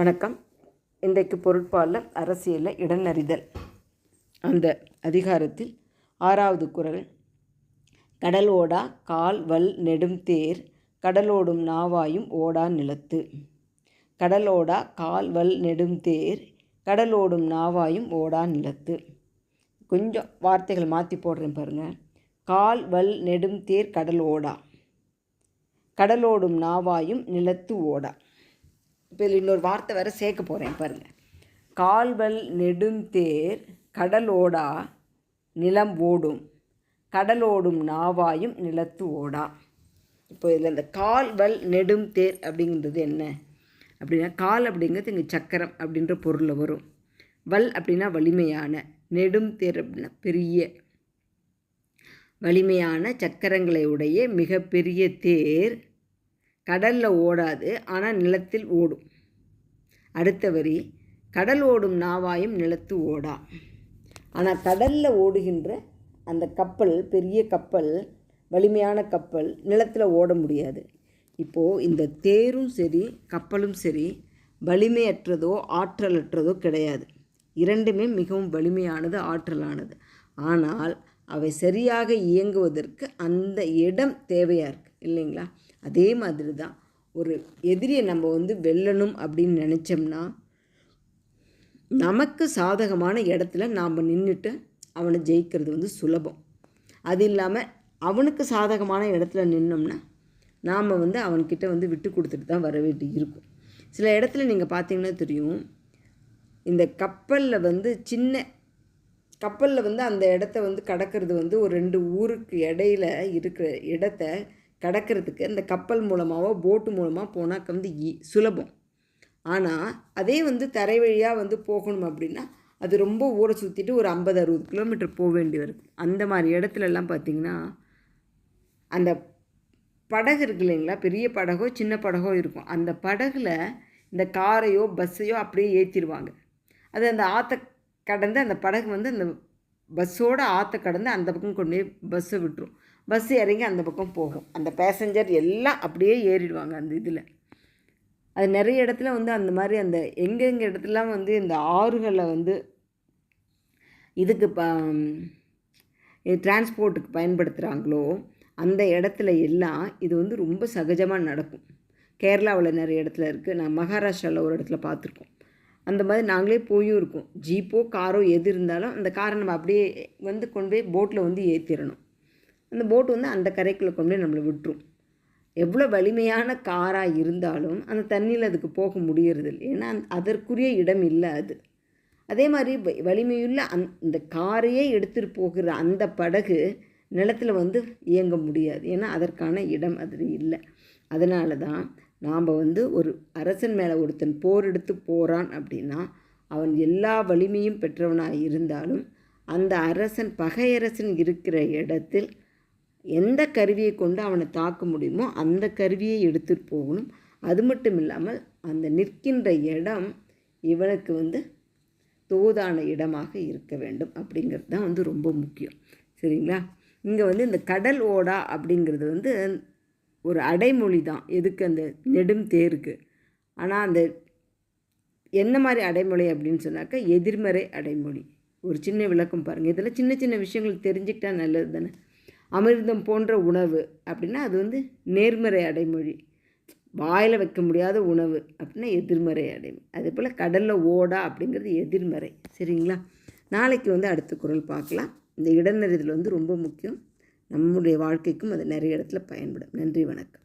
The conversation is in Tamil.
வணக்கம். இன்றைக்கு பொருட்பாலில் அரசியலில் இடநறிதல் அந்த அதிகாரத்தில் ஆறாவது குரல். கடல் ஓடா கால் வல் நெடும் தேர் கடலோடும் நாவாயும் ஓடா நிலத்து. கடலோடா கால் வல் நெடும் தேர் கடலோடும் நாவாயும் ஓடா நிலத்து. கொஞ்சம் வார்த்தைகள் மாற்றி போடுறேன் பாருங்கள் கால் வல் நெடும் தேர் கடல் ஓடா. கடலோடும் நாவாயும் நிலத்து ஓடா. இப்போ இதில் இன்னொரு வார்த்தை வேறு சேர்க்க போகிறேன் பாருங்கள் கால்வல் நெடுந்தேர் கடலோடா நிலம் ஓடும். கடலோடும் நாவாயும் நிலத்து ஓடா. இப்போ இதில் இந்த கால்வல் நெடும் தேர் அப்படிங்கிறது என்ன? அப்படின்னா கால் அப்படிங்கிறது இங்கே சக்கரம் அப்படின்ற பொருளில் வரும். வல் அப்படின்னா வலிமையான நெடும் தேர் அப்படின்னா பெரிய. வலிமையான சக்கரங்களை உடைய மிகப்பெரிய தேர் கடலில் ஓடாது ஆனால் நிலத்தில் ஓடும். அடுத்த வரி கடல் ஓடும் நாவாயும் நிலத்து ஓடா. ஆனால் கடலில் ஓடுகின்ற அந்த கப்பல் பெரிய கப்பல் வலிமையான கப்பல் நிலத்தில் ஓட முடியாது. இப்போது இந்த தேரும் சரி கப்பலும் சரி வலிமையற்றதோ ஆற்றலற்றதோ கிடையாது. இரண்டுமே மிகவும் வலிமையானது ஆற்றலானது. ஆனால் அவை சரியாக இயங்குவதற்கு அந்த இடம் தேவையாக இருக்குது இல்லைங்களா? அதே மாதிரி தான் ஒரு எதிரியை நம்ம வந்து வெல்லணும் அப்படின்னு நினச்சோம்னா நமக்கு சாதகமான இடத்துல நாம் நின்றுட்டு அவனை ஜெயிக்கிறது வந்து சுலபம். அது இல்லாமல் அவனுக்கு சாதகமான இடத்துல நின்னோம்னா நாம் வந்து அவன்கிட்ட வந்து விட்டு கொடுத்துட்டு தான் வர வேண்டி இருக்கும். சில இடத்துல நீங்கள் பார்த்தீங்கன்னா தெரியும் இந்த கப்பலில் வந்து சின்ன கப்பலில் வந்து அந்த இடத்த வந்து கடக்கிறது வந்து ஒரு ரெண்டு ஊருக்கு இடையில இருக்கிற இடத்த கடக்கிறதுக்கு அந்த கப்பல் மூலமாகவோ போட்டு மூலமாக போனால் வந்து சுலபம். ஆனால் அதே வந்து தரை வழியாக வந்து போகணும் அப்படின்னா அது ரொம்ப ஊரை சுற்றிட்டு ஒரு ஐம்பது அறுபது கிலோமீட்டர் போக வேண்டி வருது அந்த மாதிரி இடத்துலலாம் பார்த்திங்கன்னா அந்த படகு இருக்கு இல்லைங்களா? பெரிய படகோ சின்ன படகோ இருக்கும். அந்த படகுல இந்த காரையோ பஸ்ஸையோ அப்படியே ஏற்றிடுவாங்க அது அந்த ஆற்ற கடந்து அந்த படகு வந்து அந்த பஸ்ஸோட ஆற்ற கடந்து அந்த பக்கம் கொண்டு போய் பஸ்ஸை விட்டுரும். பஸ் இறங்கி அந்த பக்கம் போகும். அந்த பேசஞ்சர் எல்லாம் அப்படியே ஏறிடுவாங்க அந்த இதில். அது நிறைய இடத்துல வந்து அந்த மாதிரி அந்த எங்கெங்கே இடத்துலலாம் வந்து இந்த ஆறுகளை வந்து இதுக்கு ப டிரான்ஸ்போர்ட்டுக்கு பயன்படுத்துகிறாங்களோ அந்த இடத்துல எல்லாம் இது வந்து ரொம்ப சகஜமாக நடக்கும். கேரளாவில் நிறைய இடத்துல இருக்குது நான் மகாராஷ்டிராவில் ஒரு இடத்துல பார்த்துருக்கோம். அந்த மாதிரி நாங்களே போயும் இருக்கோம். ஜீப்போ காரோ எது இருந்தாலும் அந்த காரை நம்ம அப்படியே வந்து கொண்டு போய் போட்டில் வந்து ஏற்றிடணும் அந்த போட்டு வந்து அந்த கரைக்குள்ளே கொண்டு போய் நம்மளை விட்டுரும். எவ்வளோ வலிமையான காராக இருந்தாலும் அந்த தண்ணியில் அதுக்கு போக முடியறதில்ல. ஏன்னா அதற்குரிய இடம் இல்லை அது. அதே மாதிரி வலிமையுள்ள அந் இந்த காரையே எடுத்துகிட்டு போகிற அந்த படகு நிலத்தில் வந்து இயங்க முடியாது. ஏன்னா அதற்கான இடம் அதில் இல்லை. அதனால தான் நாம் வந்து ஒரு அரசன் மேலே ஒருத்தன் போர் எடுத்து போகிறான் அப்படின்னா அவன் எல்லா வலிமையும் பெற்றவனாக இருந்தாலும் அந்த அரசன் பகையரசன் இருக்கிற இடத்தில் எந்த கருவியை கொண்டு அவனை தாக்க முடியுமோ அந்த கருவியை எடுத்துகிட்டு போகணும். அது மட்டும் இல்லாமல் அந்த நிற்கின்ற இடம் இவனுக்கு வந்து தோதான இடமாக இருக்க வேண்டும் அப்படிங்கிறது தான் வந்து ரொம்ப முக்கியம். சரிங்களா? இங்கே வந்து இந்த கடல் ஓடா அப்படிங்கிறது வந்து ஒரு அடைமொழி தான். எதுக்கு அந்த நெடும் தேருக்கு? ஆனால் அந்த என்ன மாதிரி அடைமொழி அப்படின்னு சொன்னாக்கா எதிர்மறை அடைமொழி. ஒரு சின்ன விளக்கம் பாருங்கள் இதில் சின்ன சின்ன விஷயங்கள் தெரிஞ்சுக்கிட்டா நல்லது தானே? அமிர்தம் போன்ற உணவு அப்படின்னா அது வந்து நேர்மறை அடைமொழி. வாயில் வைக்க முடியாத உணவு அப்படின்னா எதிர்மறை அடைமொழி. அதே போல் கடலில் ஓடா அப்படிங்கிறது எதிர்மறை. சரிங்களா? நாளைக்கு வந்து அடுத்த குரல் பார்க்கலாம். இந்த இடநெறிதல் வந்து ரொம்ப முக்கியம். நம்முடைய வாழ்க்கைக்கும் அது நிறைய இடத்துல பயன்படும். நன்றி வணக்கம்.